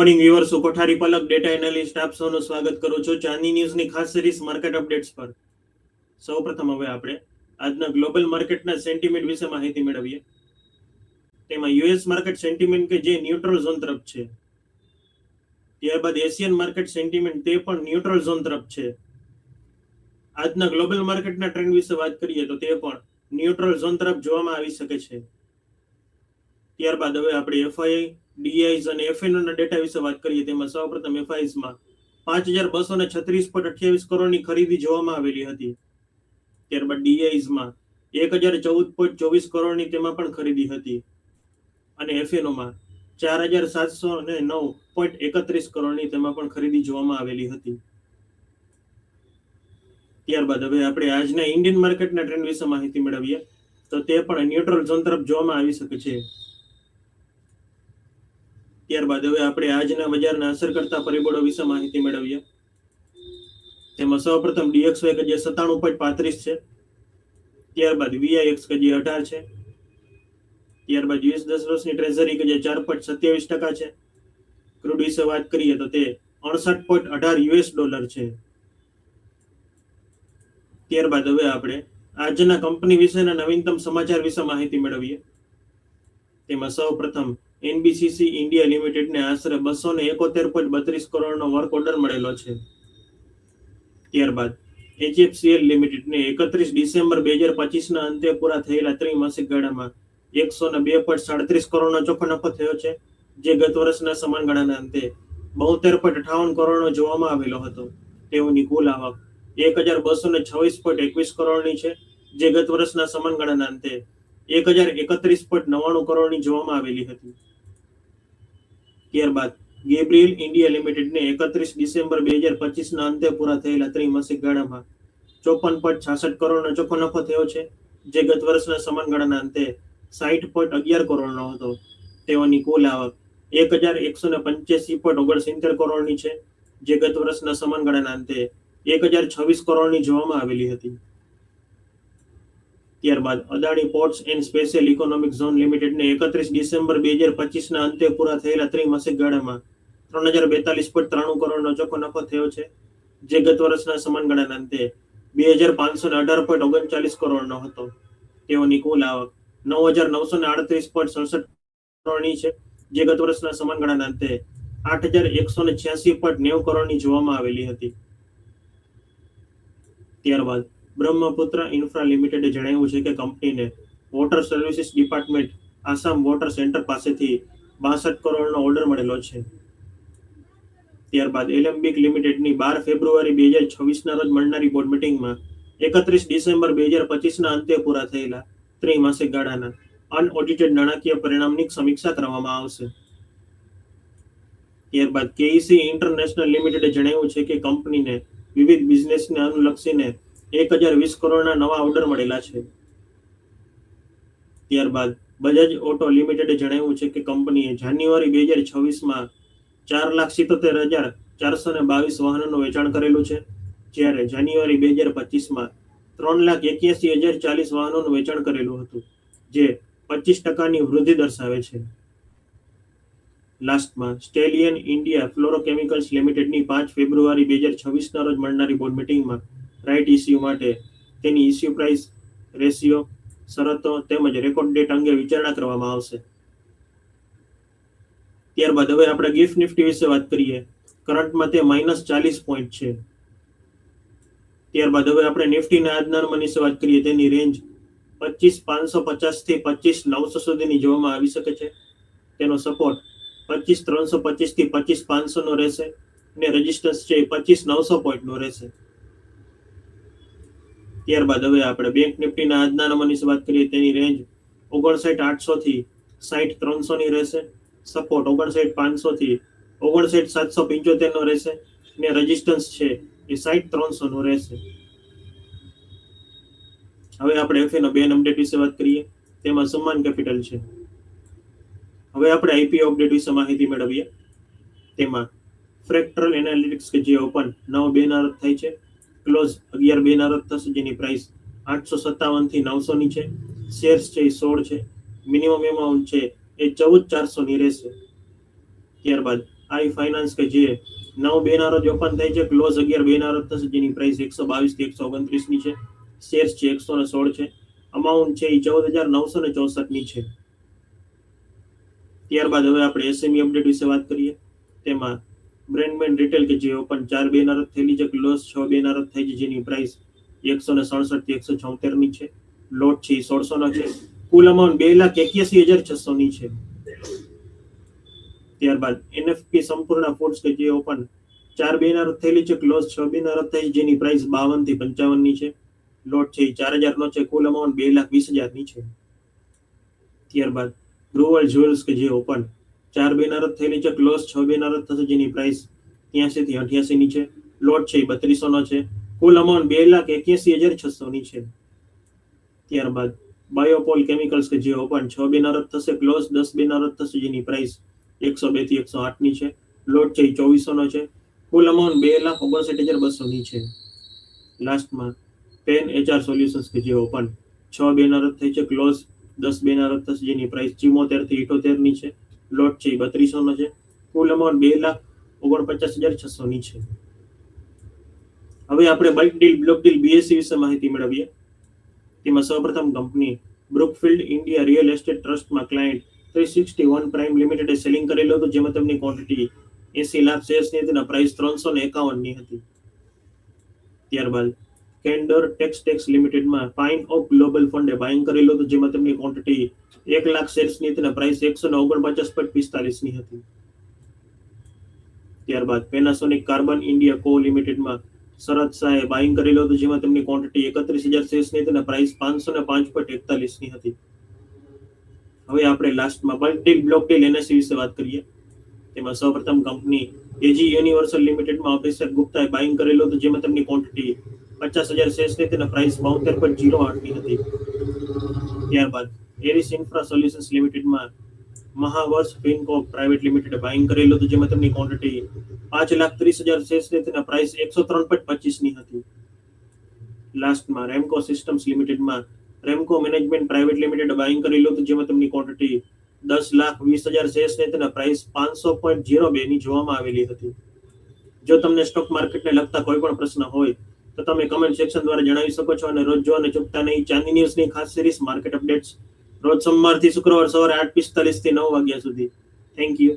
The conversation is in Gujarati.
Morning viewers Kothari Palak data analyst આપ સૌનું સ્વાગત કરું છું ચાંદી ન્યૂઝની ખાસ સિરીઝ માર્કેટ અપડેટ્સ પર. સૌપ્રથમ હવે આપણે આજના ગ્લોબલ માર્કેટના સેન્ટિમેન્ટ વિશે માહિતી મેળવીએ. તેમાં યુએસ માર્કેટ સેન્ટિમેન્ટ કે જે ન્યુટ્રલ ઝોન તરફ છે. ત્યારબાદ એશિયન માર્કેટ સેન્ટિમેન્ટ તે પણ ન્યુટ્રલ ઝોન તરફ છે. આજના ગ્લોબલ માર્કેટના ટ્રેન્ડ વિશે વાત કરીએ તો તે પણ ન્યુટ્રલ ઝોન તરફ જોવામાં આવી શકે છે. ત્યારબાદ હવે આપણે એફઆઈ ડીઆઈઝ અને એફએનઓના ડેટા વિશે વાત કરીએ, તેમાં સૌપ્રથમ એફઆઈઝમાં પાંચ હજાર બસો ને છત્રીસ પોઈન્ટ અઠ્યાવીસ કરોડની ખરીદી જોવામાં આવેલી હતી. ત્યારબાદ ડીઆઈઝમાં એક હજાર ચૌદ પોઈન્ટ ચોવીસ કરોડની તેમાં પણ ખરીદી હતી. અને એફએનઓમાં ચાર હજાર સાતસો ને નવ પોઈન્ટ એકત્રીસ કરોડની તેમાં પણ ખરીદી જોવામાં આવેલી હતી. ત્યારબાદ હવે આપણે આજના ઇન્ડિયન માર્કેટના ટ્રેન્ડ વિશે માહિતી મેળવીએ, તો તે પણ ન્યુટ્રલ ઝોન તરફ જોવામાં આવી શકે છે. ત્યારબાદ હવે આપણે આજના બજારના અસર કરતા પરિબળો વિશે માહિતી મેળવીએ. તેમાં સૌપ્રથમ ડીએક્સવાય કે જે સત્તાણું પોઈન્ટ પાંત્રીસ છે. ત્યારબાદ વીઆઈએક્સ કે જે અઢાર છે. ત્યારબાદ યુએસ દસ વર્ષની ટ્રેઝરી કે જે ચાર પોઈન્ટ સત્યાવીસ ટકા છે. ક્રૂડ વિશે વાત કરીએ તો તે અડસઠ પોઈન્ટ અઢાર યુએસ ડોલર છે. ત્યારબાદ હવે આપણે આજના કંપની વિશેના નવીનતમ સમાચાર વિશે માહિતી મેળવીએ. તેમાં સૌ પ્રથમ એનબીસીસી ઇન્ડિયા લિમિટેડને આશરે બસો ને એકોતેર પોઈન્ટ બત્રીસ કરોડનો વર્ક ઓર્ડર મળેલો છે. ત્યારબાદ એચએફસીએલ લિમિટેડને એકત્રીસ ડિસેમ્બર બે હજાર પચીસના અંતે પૂરા થયેલા ત્રિમાસિક ગાળામાં એકસો ને બે પોઈન્ટ સાડત્રીસ કરોડનો ચોખ્ખો નફો થયો છે, જે ગત વર્ષના સમાન ગાળાના અંતે બોતેર પોઈન્ટ અઠાવન કરોડનો જોવામાં આવેલો હતો. તેઓની કુલ આવક એક હજાર બસો ને છવ્વીસ પોઈન્ટ એકવીસ કરોડની છે, જે ગત વર્ષના સમાન ગાળાના અંતે એક હજાર એકત્રીસ પોઈન્ટ નવ્વાણું કરોડની જોવામાં આવેલી હતી. ત્યારબાદ ગેબ્રિયલ ઇન્ડિયા લિમિટેડને એકત્રીસ ડિસેમ્બર બે હજાર પચીસના અંતે પૂરા થયેલા ત્રિમાસિક ગાળામાં ચોપન પોઈન્ટ છાસઠ કરોડનો ચોખ્ખો નફો થયો છે, જે ગત વર્ષના સમાન ગાળાના અંતે સાહીઠ પોઈન્ટ અગિયાર કરોડનો હતો. તેઓની કુલ આવક એક હજાર એકસો ને પંચ્યાસી પોઈન્ટ ઓગણસિત્તેર કરોડની છે, જે ગત વર્ષના સમાન ગાળાના અંતે એક હજાર છવ્વીસ કરોડની જોવામાં આવેલી હતી. ત્યારબાદ Adani ports and special economic zone લિમિટેડને એકત્રીસ ડિસેમ્બર બે હજાર પચીસના અંતે પૂરા થયેલા ત્રિમાસિક ગાળામાં ત્રણ હજાર બેતાલીસ પોઈન્ટ ત્રાણું કરોડનો ચોખ્ખો નફો થયો છે, જે ગત વર્ષના સમાન ગાળાના અંતે બે હજાર પાંચસો ને અઢાર પોઈન્ટ ઓગણચાલીસ કરોડનો હતો. તેઓની કુલ આવક નવ હજાર નવસો ને આડત્રીસ પોઈન્ટ સડસઠ કરોડની છે, જે ગત વર્ષના સમાન ગાળાના અંતે આઠ હજાર એકસો ને છ્યાસી પોઈન્ટ નેવું કરોડની જોવામાં આવેલી હતી. ત્યારબાદ બ્રહ્મપુત્ર ઇન્ફ્રા લિમિટેડે જણાવ્યું છે કે કંપનીને water services department Assam water centre પાસેથી બાસઠ કરોડનો ઓર્ડર મળેલો છે. ત્યારબાદ એલેમ્બિક લિમિટેડની બાર ફેબ્રુઆરી બે હજાર છવ્વીસના રોજ મળનારી બોર્ડ મિટિંગમાં એકત્રીસ ડિસેમ્બર બે હજાર પચીસના અંતે પૂરા થયેલા ત્રિમાસિક ગાળાના અનઓડિટેડ નાણાકીય પરિણામની સમીક્ષા કરવામાં આવશે. ત્યારબાદ કેઈસી ઇન્ટરનેશનલ લિમિટેડે જણાવ્યું છે કે કંપનીને વિવિધ બિઝનેસને અનુલક્ષીને એક હજાર વીસ કરોડના નવા ઓર્ડર મળેલા છે. ત્યારબાદ બજાજ ઓટો લિમિટેડે જણાવ્યું છે કે કંપનીએ જાન્યુઆરી બે હજાર છવ્વીસમાં ચાર લાખ સિત્તોતેર હજાર ચારસો ને બાવીસ વાહનોનું વેચાણ કરેલું છે, જ્યારે જાન્યુઆરી બે હજાર પચીસમાં ત્રણ લાખ એક્યાસી હજાર ચાલીસ વાહનોનું વેચાણ કરેલું હતું, જે પચીસ ટકાની વૃદ્ધિ દર્શાવે છે. લાસ્ટમાં સ્ટેલિયન ઇન્ડિયા ફ્લોરોકેમિકલ્સ લિમિટેડની પાંચ ફેબ્રુઆરી બે હજાર છવ્વીસના રોજ મળનારી બોર્ડ મિટિંગમાં રાઇટ ઇસ્યુ માટે તેની ઇસ્યુ પ્રાઇસ રેશિયો શરતો તેમજ રેકોર્ડ ડેટ અંગે વિચારણા કરવામાં આવશે. ત્યારબાદ હવે આપણે ગિફ્ટ નિફ્ટી વિશે વાત કરીએ. કરંટમાં તે માઇનસ ચાલીસ પોઈન્ટ છે. ત્યારબાદ હવે આપણે નિફ્ટીના આજના વિશે વાત કરીએ. તેની રેન્જ પચીસ પાંચસો પચાસથી પચીસ નવસો સુધીની જોવામાં આવી શકે છે. તેનો સપોર્ટ પચીસ ત્રણસો પચીસથી પચીસ પાંચસોનો રહેશે. ને રેઝિસ્ટન્સ છે પચીસ નવસો પોઈન્ટનો રહેશે. ત્યારબાદ હવે આપણે બેંક નિફ્ટીના આજના નંબરની વાત કરીએ, તેની રેન્જ ઓગણસાઠ આઠસો થી સાઠ ત્રણસો ની રહેશે. સપોર્ટ ઓગણસાઠ પાંચસો થી ઓગણસાઠ સાતસો પંચોતેર નો રહેશે. ને રેઝિસ્ટન્સ છે એ સાઠ ત્રણસો નો રહેશે. હવે આપણે એફએ નો બેન અપડેટ વિશે વાત કરીએ. તેમાં સન્માન કેપિટલ છે. હવે આપણે આઈપીઓ અપડેટ વિશે માહિતી મેળવીએ. તેમાં ફ્રેક્ટરલ એનાલિટિક્સ કે જે ઓપન નવ બેનાર થાય છે. ક્લોઝ અગિયાર બે નારદ થશે, જેની પ્રાઇસ આઠસો સત્તાવનથી નવસો ની છે. શેર્સ છે એ સોળ છે. મિનિમમ એમાઉન્ટ છે એ ચૌદ ચારસો ની રહેશે. ત્યારબાદ આઈ ફાઇનાન્સ કે જે નવ બે ના રોજ ઓપન થાય છે ક્લોઝ અગિયાર બે ના રોજ થશે, જેની પ્રાઇસ એકસો બાવીસથી એકસો ઓગણત્રીસની છે. શેર્સ છે એકસો ને સોળ છે. અમાઉન્ટ છે એ ચૌદ હજાર નવસો ને ચોસઠની છે. ત્યારબાદ હવે આપણે એસએમઈ અપડેટ વિશે વાત કરીએ. તેમાં બ્રેન્ડમેન રિટેલ કે જે ઓપન ચાર બે ના થયેલી છે ક્લોઝ છ બે ના થઈ છે, જેની પ્રાઇસ એકસો ને સડસઠથી એકસો છોતેરની છે. લોટ છે, એ સોળસો નો છે. કુલ અમાઉન્ટ બે લાખ એક્યાસી હજાર છસો ની છે. ત્યારબાદ એનએફપી સંપૂર્ણ ફૂડ્સ કે જે ઓપન ચાર બે ના થયેલી છે ક્લોઝ છ બે ના થઈ જેની પ્રાઇસ બાવનથી પંચાવનની છે. લોટ છે, એ ચાર હજાર નો છે, કુલ અમાઉન્ટ બે લાખ વીસ હજારની છે. ત્યારબાદ ગ્રુવલ જ્વેલ્સ કે જે ઓપન ચાર બે ના રોજ થયેલી છે ક્લોઝ છ બે ના થશે જેની પ્રાઇસ ત્યાંસી થી અઠ્યાસી ની છે. લોટ છે, એ બત્રીસો નો છે. કુલ અમાઉન્ટ બે લાખ એક્યાસી હજાર છસો ની છે. ત્યારબાદ બાયોપોલ કેમિકલ્સ કે જે ઓપન છ બે ના થશે ક્લોઝ દસ બે ના થશે જેની પ્રાઇસ એકસો બેથી એકસો આઠની છે. લોટ છે, એ ચોવીસો નો છે. કુલ અમાઉન્ટ બે લાખ ઓગણસાઠ હજાર બસો ની છે. લાસ્ટમાં પેન એચઆર સોલ્યુશન્સ કે જે ઓપન છ બે ના થઈ છે ક્લોઝ દસ બે ના થશે જેની પ્રાઇસ ચિમોતેરથી ઇઠોતેરની છે. લોટ છે એ બત્રીસો નો છે. કુલ અમાઉન્ટ બે લાખ ઓગણપચાસ હજાર છસો ની છે. હવે આપણે bulk deal block deal BSC વિશે માહિતી મેળવીએ. તેમાં સૌપ્રથમ company Brookfield India real estate ટ્રસ્ટમાં client three sixty one prime લિમિટેડે selling કરેલું હતું, જેમાં તેમની ક્વોન્ટિટી એસી લાખ શેર્સની હતી અને પ્રાઇસ ત્રણસો ને એકાવનની હતી. ત્યારબાદ કેન્ડર ટેક્સ ટેક્સ લિમિટેડમાં પાઇન ઓફ ગ્લોબલ ફંડે બાઇંગ કરેલો હતો, જેમાં તેમની ક્વોન્ટિટી એક લાખ શેર્સની હતી અને પ્રાઇસ એકસો ને ઓગણપચાસ પોઈન્ટ પિસ્તાલીસની હતી. ત્યારબાદ પેનાસોનિક કાર્બન ઇન્ડિયા કો લિમિટેડમાં શરદ શાહે બાઇંગ કરેલો હતો, જેમાં તેમની ક્વોન્ટિટી એકત્રીસ હજાર શેર્સની હતી અને પ્રાઇસ પાંચસો ને પાંચ પોઈન્ટ એકતાલીસની હતી. હવે આપણે લાસ્ટમાં ડીલ બ્લોક ડીલ એનએસસી વિશે વાત કરીએ. તેમાં સૌપ્રથમ કંપની એજી યુનિવર્સલ લિમિટેડમાં ઓફિસર ગુપ્તાએ બાઇંગ કરેલો હતો, જેમાં તેમની ક્વોન્ટિટી પચાસ હજાર શેર્સની હતી અને પ્રાઇસ બોતેર પોઈન્ટ જીરો આઠની હતી. ત્યારબાદ Aris infra solutions લિમિટેડમાં Mahavarsh fincorp private limited buying કરેલું હતું, જેમાં તેમની ક્વોન્ટિટી પાંચ લાખ ત્રીસ હજાર શેર્સની તેના પ્રાઇસ એકસો ત્રણ પોઈન્ટ પચીસની હતી. લાસ્ટમાં Ramco systems લિમિટેડમાં Ramco management private limited buying કરેલું હતું, જેમાં તેમની ક્વોન્ટિટી દસ લાખ વીસ હજાર શેર્સની તેના પ્રાઇસ પાંચસો પોઈન્ટ જીરો બેની જોવામાં આવેલી હતી. જો તમને સ્ટોક માર્કેટને લગતા કોઈ પણ પ્રશ્ન હોય તો તમે કમેન્ટ સેક્શન દ્વારા જણાવી શકો છો અને રોજ જોવાને ચૂકતા નહીં. ચાંદી ન્યૂઝની ખાસ સિરીઝ માર્કેટ અપડેટ્સ રોજ સોમવારથી શુક્રવાર સવારે આઠ પિસ્તાલીસથી નવ વાગ્યા સુધી. Thank you